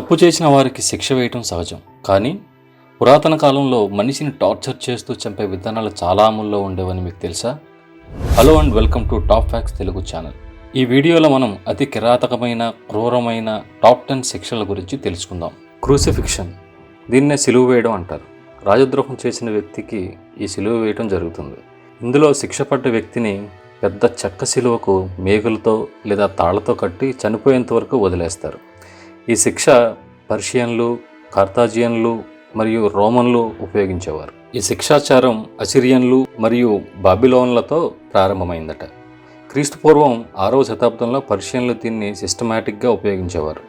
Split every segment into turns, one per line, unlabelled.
తప్పు చేసిన వారికి శిక్ష వేయటం సహజం. కానీ పురాతన కాలంలో మనిషిని టార్చర్ చేస్తూ చంపే విధానాలు చాలా అమల్లో ఉండేవని మీకు తెలుసా? Hello and welcome to top facts Telugu channel. ఈ వీడియోలో మనం అతి కిరాతకమైన క్రూరమైన టాప్ టెన్ శిక్షల గురించి తెలుసుకుందాం. క్రూసిఫిక్షన్. దీన్నే సిలువ వేయడం అంటారు. రాజద్రోహం చేసిన వ్యక్తికి ఈ సిలువ వేయడం జరుగుతుంది. ఇందులో శిక్ష పడ్డ వ్యక్తిని పెద్ద చెక్క సిలువకు మేకులతో లేదా తాళ్ళతో కట్టి చనిపోయేంత వరకు వదిలేస్తారు. ఈ శిక్ష పర్షియన్లు కార్తాజియన్లు మరియు రోమన్లు ఉపయోగించేవారు. ఈ శిక్షాచారం అసిరియన్లు మరియు బాబిలోన్లతో ప్రారంభమైందట. క్రీస్తుపూర్వం ఆరవ శతాబ్దంలో పర్షియన్లు దీన్ని సిస్టమాటిక్గా ఉపయోగించేవారు.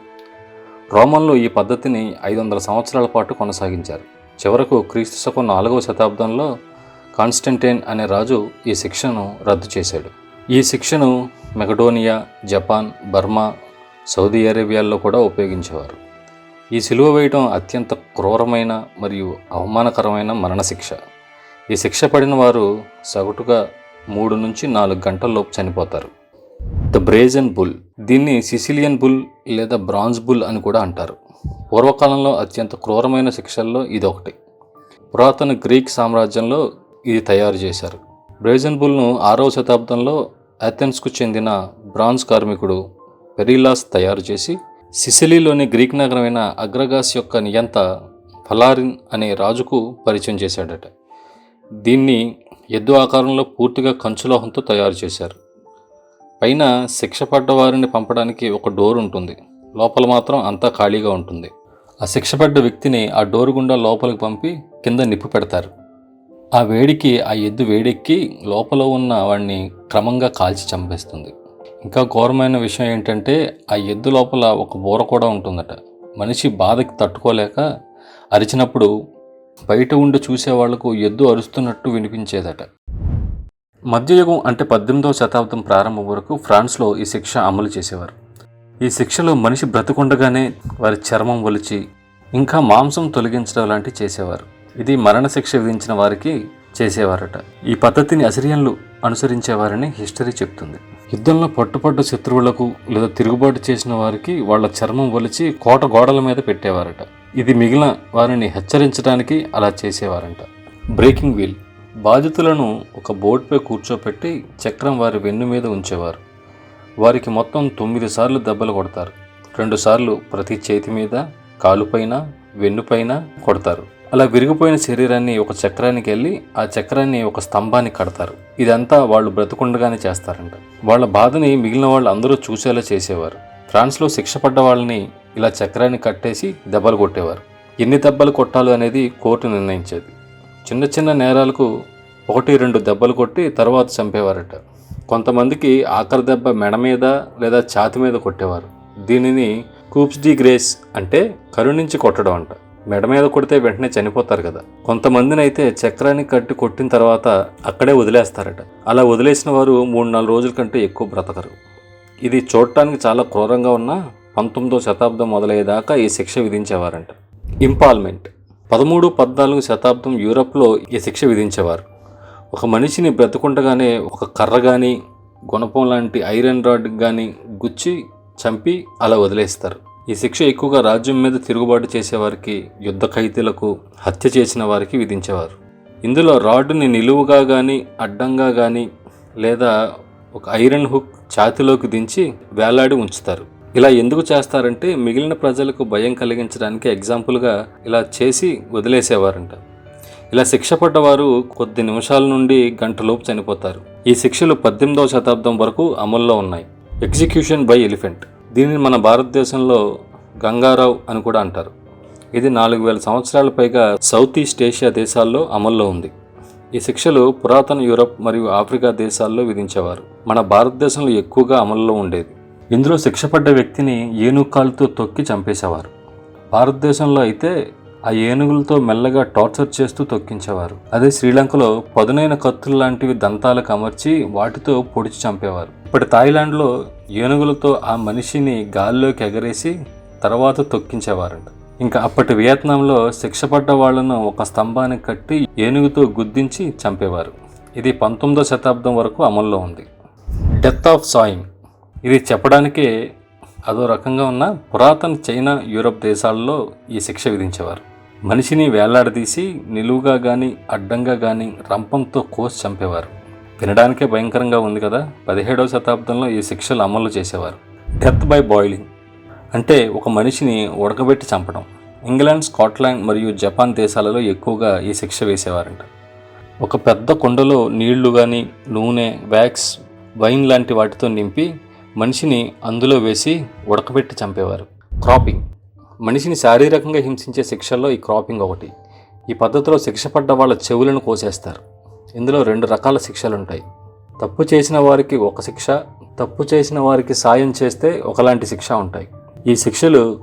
రోమన్లు ఈ పద్ధతిని ఐదు వందల సంవత్సరాల పాటు కొనసాగించారు. చివరకు క్రీస్తు శకం నాలుగవ శతాబ్దంలో కాన్స్టంటైన్ అనే రాజు ఈ శిక్షను రద్దు చేశాడు. ఈ శిక్షను మెగడోనియా జపాన్ బర్మా సౌదీ అరేబియాలో కూడా ఉపయోగించేవారు. ఈ సిలువ వేయటం అత్యంత క్రూరమైన మరియు అవమానకరమైన మరణశిక్ష. ఈ శిక్ష పడిన వారు సగటుగా మూడు నుంచి నాలుగు గంటల్లోపు చనిపోతారు. The brazen bull. దీన్ని సిసిలియన్ బుల్ లేదా బ్రాంజ్ బుల్ అని కూడా అంటారు. పూర్వకాలంలో అత్యంత క్రూరమైన శిక్షల్లో ఇది ఒకటి పురాతన గ్రీక్ సామ్రాజ్యంలో ఇది తయారు చేశారు. బ్రేజన్ బుల్ను ఆరవ శతాబ్దంలో అథెన్స్కు చెందిన బ్రాంజ్ కార్మికుడు పెరిలాస్ తయారు చేసి సిసిలీలోని గ్రీక్ నగరమైన అగ్రగాస్ యొక్క నియంత ఫలారిన్ అనే రాజుకు పరిచయం చేశాడట. దీన్ని ఎద్దు ఆకారంలో పూర్తిగా కంచులోహంతో తయారు చేశారు. పైన శిక్ష పడ్డ వారిని పంపడానికి ఒక డోర్ ఉంటుంది. లోపల మాత్రం అంతా ఖాళీగా ఉంటుంది. ఆ శిక్ష పడ్డ వ్యక్తిని ఆ డోర్ గుండా లోపలికి పంపి కింద నిప్పు పెడతారు. ఆ వేడికి ఆ ఎద్దు వేడెక్కి లోపల ఉన్న వాడిని క్రమంగా కాల్చి చంపేస్తుంది. ఇంకా ఘోరమైన విషయం ఏంటంటే ఆ ఎద్దు లోపల ఒక బూర కూడా ఉంటుందట. మనిషి బాధకి తట్టుకోలేక అరిచినప్పుడు బయట ఉండి చూసేవాళ్ళకు ఎద్దు అరుస్తున్నట్టు వినిపించేదట. మధ్యయుగం అంటే పద్దెనిమిదవ శతాబ్దం ప్రారంభం వరకు ఫ్రాన్స్లో ఈ శిక్ష అమలు చేసేవారు. ఈ శిక్షలో మనిషి బ్రతుకుండగానే వారి చర్మం ఒలిచి ఇంకా మాంసం తొలగించడం లాంటివి చేసేవారు. ఇది మరణశిక్ష విధించిన వారికి చేసేవారట. ఈ పద్ధతిని అసిరియన్లు అనుసరించేవారని హిస్టరీ చెప్తుంది. యుద్ధంలో పట్టుపడ్డ శత్రువులకు లేదా తిరుగుబాటు చేసిన వారికి వాళ్ళ చర్మం ఒలిచి కోట గోడల మీద పెట్టేవారట. ఇది మిగిలిన వారిని హెచ్చరించడానికి అలా చేసేవారంట. Breaking wheel. బాధితులను ఒక బోర్డుపై కూర్చోపెట్టి చక్రం వారి వెన్ను మీద ఉంచేవారు. వారికి మొత్తం తొమ్మిది సార్లు దెబ్బలు కొడతారు. రెండు సార్లు ప్రతి చేతి మీద కాలుపైన వెన్నుపైన కొడతారు. అలా విరిగిపోయిన శరీరాన్ని ఒక చక్రానికి వెళ్ళి ఆ చక్రాన్ని ఒక స్తంభానికి కడతారు. ఇదంతా వాళ్ళు బ్రతుకుండగానే చేస్తారంట. వాళ్ళ బాధని మిగిలిన వాళ్ళు అందరూ చూసేలా చేసేవారు. ఫ్రాన్స్లో శిక్ష పడ్డ వాళ్ళని ఇలా చక్రాన్ని కట్టేసి దెబ్బలు కొట్టేవారు. ఎన్ని దెబ్బలు కొట్టాలి అనేది కోర్టు నిర్ణయించేది. చిన్న చిన్న నేరాలకు ఒకటి రెండు దెబ్బలు కొట్టి తర్వాత చంపేవారట. కొంతమందికి ఆఖరి దెబ్బ మెడ మీద లేదా ఛాతి మీద కొట్టేవారు. దీనిని కూప్స్ డి గ్రేస్ అంటే కరుణించి కొట్టడం అంట. మెడ మీద కొడితే వెంటనే చనిపోతారు కదా. కొంతమందినైతే చక్రాన్ని కట్టి కొట్టిన తర్వాత అక్కడే వదిలేస్తారట. అలా వదిలేసిన వారు మూడు నాలుగు రోజుల కంటే ఎక్కువ బ్రతకరు. ఇది చూడటానికి చాలా క్రూరంగా ఉన్న పంతొమ్మిదో శతాబ్దం మొదలయ్యేదాకా ఈ శిక్ష విధించేవారంట. ఇంపాల్మెంట్. పదమూడు పద్నాలుగు శతాబ్దం యూరప్లో ఈ శిక్ష విధించేవారు. ఒక మనిషిని బ్రతుకుండగానే ఒక కర్ర కానీ గుణపం లాంటి ఐరన్ రాడ్ కానీ గుచ్చి చంపి అలా వదిలేస్తారు. ఈ శిక్ష ఎక్కువగా రాజ్యం మీద తిరుగుబాటు చేసేవారికి యుద్ధ ఖైదీలకు హత్య చేసిన వారికి విధించేవారు. ఇందులో రాడ్ని నిలువుగా కానీ అడ్డంగా కానీ లేదా ఒక ఐరన్ హుక్ ఛాతిలోకి దించి వేలాడి ఉంచుతారు. ఇలా ఎందుకు చేస్తారంటే మిగిలిన ప్రజలకు భయం కలిగించడానికి ఎగ్జాంపుల్గా ఇలా చేసి వదిలేసేవారంట. ఇలా శిక్ష పడ్డవారు కొద్ది నిమిషాల నుండి గంటలోపు చనిపోతారు. ఈ శిక్షలు పద్దెనిమిదవ శతాబ్దం వరకు అమల్లో ఉన్నాయి. Execution by elephant. దీనిని మన భారతదేశంలో గంగారావు అని కూడా అంటారు. ఇది నాలుగు వేల సంవత్సరాల పైగా సౌత్ ఈస్ట్ ఏషియా దేశాల్లో అమల్లో ఉంది. ఈ శిక్షలు పురాతన యూరప్ మరియు ఆఫ్రికా దేశాల్లో విధించేవారు. మన భారతదేశంలో ఎక్కువగా అమల్లో ఉండేది. ఇందులో శిక్షపడ్డ వ్యక్తిని ఏనుకాలతో తొక్కి చంపేసేవారు. భారతదేశంలో అయితే ఆ ఏనుగులతో మెల్లగా టార్చర్ చేస్తూ తొక్కించేవారు. అదే శ్రీలంకలో పదునైన కత్తులు లాంటివి దంతాలకు అమర్చి వాటితో పొడిచి చంపేవారు. ఇప్పటి థాయిలాండ్లో ఏనుగులతో ఆ మనిషిని గాల్లోకి ఎగరేసి తర్వాత తొక్కించేవారంట. ఇంకా అప్పటి వియత్నాంలో శిక్షపడ్డ వాళ్ళను ఒక స్తంభానికి కట్టి ఏనుగుతో గుద్దించి చంపేవారు. ఇది పంతొమ్మిదో శతాబ్దం వరకు అమల్లో ఉంది. Death of sawing. ఇది చెప్పడానికే అదో రకంగా ఉన్న పురాతన చైనా యూరప్ దేశాల్లో ఈ శిక్ష విధించేవారు. మనిషిని వేలాడదీసి నిలువుగా కానీ అడ్డంగా కానీ రంపంతో కోసి చంపేవారు. వినడానికే భయంకరంగా ఉంది కదా. పదిహేడవ శతాబ్దంలో ఈ శిక్షలు అమలు చేసేవారు. డెత్ బై బాయిలింగ్ అంటే ఒక మనిషిని ఉడకబెట్టి చంపడం. ఇంగ్లాండ్ స్కాట్లాండ్ మరియు జపాన్ దేశాలలో ఎక్కువగా ఈ శిక్ష వేసేవారంట. ఒక పెద్ద కుండలో నీళ్ళు కానీ నూనె వ్యాక్స్ వైన్ లాంటి వాటితో నింపి మనిషిని అందులో వేసి ఉడకబెట్టి చంపేవారు. క్రాపింగ్ మనిషిని శారీరకంగా హింసించే శిక్షల్లో ఈ క్రాపింగ్ ఒకటి. ఈ పద్ధతిలో శిక్ష పడ్డ వాళ్ళ చెవులను కోసేస్తారు. ఇందులో రెండు రకాల శిక్షలు ఉంటాయి తప్పు చేసిన వారికి ఒక శిక్ష తప్పు చేసిన వారికి సాయం చేస్తే ఒకలాంటి శిక్ష ఉంటాయి. ఈ శిక్షలు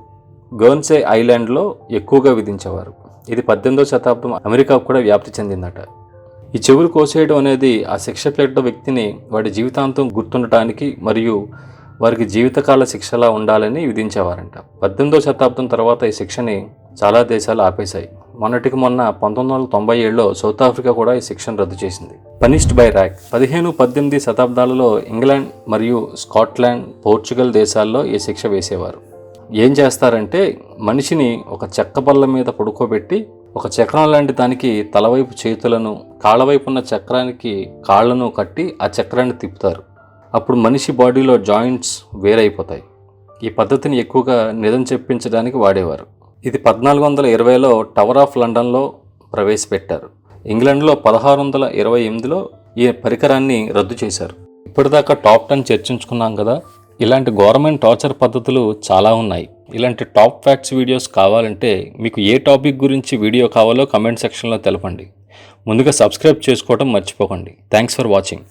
గోన్సే ఐలాండ్లో ఎక్కువగా విధించేవారు. ఇది పద్దెనిమిదవ శతాబ్దం అమెరికాకు కూడా వ్యాప్తి చెందిందట. ఈ చెవులు కోసేయడం అనేది ఆ శిక్ష పెట్టిన వ్యక్తిని వాడి జీవితాంతం గుర్తుండటానికి మరియు వారికి జీవితకాల శిక్షలా ఉండాలని విధించేవారంట. పద్దెనిమిదవ శతాబ్దం తర్వాత ఈ శిక్షని చాలా దేశాలు ఆపేశాయి. మొన్నటికి మొన్న పంతొమ్మిది వందల తొంభై ఏడులో సౌత్ ఆఫ్రికా కూడా ఈ శిక్షను రద్దు చేసింది. Punished by rack. పదిహేను పద్దెనిమిది శతాబ్దాలలో ఇంగ్లాండ్ మరియు స్కాట్లాండ్ పోర్చుగల్ దేశాల్లో ఈ శిక్ష వేసేవారు. ఏం చేస్తారంటే మనిషిని ఒక చెక్క బల్ల మీద పడుకోబెట్టి ఒక చక్రం లాంటి దానికి తలవైపు చేతులను కాళ్ళవైపు ఉన్న చక్రానికి కాళ్ళను కట్టి ఆ చక్రాన్ని తిప్పుతారు. అప్పుడు మనిషి బాడీలో జాయింట్స్ వేరైపోతాయి. ఈ పద్ధతిని ఎక్కువగా నిజం చెప్పించడానికి వాడేవారు. ఇది పద్నాలుగు వందల ఇరవైలో టవర్ ఆఫ్ లండన్లో ప్రవేశపెట్టారు. ఇంగ్లాండ్లో పదహారు వందల ఇరవై ఎనిమిదిలో ఈ పరికరాన్ని రద్దు చేశారు. ఇప్పటిదాకా టాప్ టెన్ చర్చించుకున్నాం కదా ఇలాంటి గవర్నమెంట్ టార్చర్ పద్ధతులు చాలా ఉన్నాయి. ఇలాంటి టాప్ ఫ్యాక్ట్స్ వీడియోస్ కావాలంటే మీకు ఏ టాపిక్ గురించి వీడియో కావాలో కమెంట్ సెక్షన్లో తెలపండి. ముందుగా సబ్స్క్రైబ్ చేసుకోవడం మర్చిపోకండి. Thanks for watching.